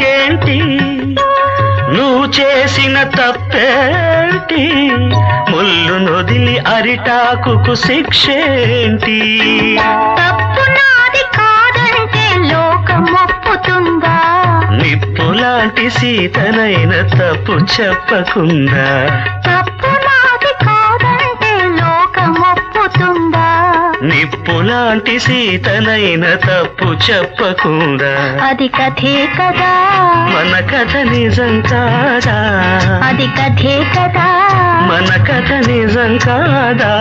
నాకేంటి నువ్వు చేసిన తప్పేంటి? ముళ్ళు నొదిలి అరిటాకుకు శిక్షేంటి? తప్పు నాది కాదంటే లోకం ఒప్పుతుందా? నిప్పులాంటి సీతనైన తప్పు చెప్పకుండా నిప్పు లాంటి సీతనైన తప్పు చెప్పకుండా. అది కథే కదా. మన కథ నిజం కాదా? అది కథే కదా. మన కథ నిజం కాదా?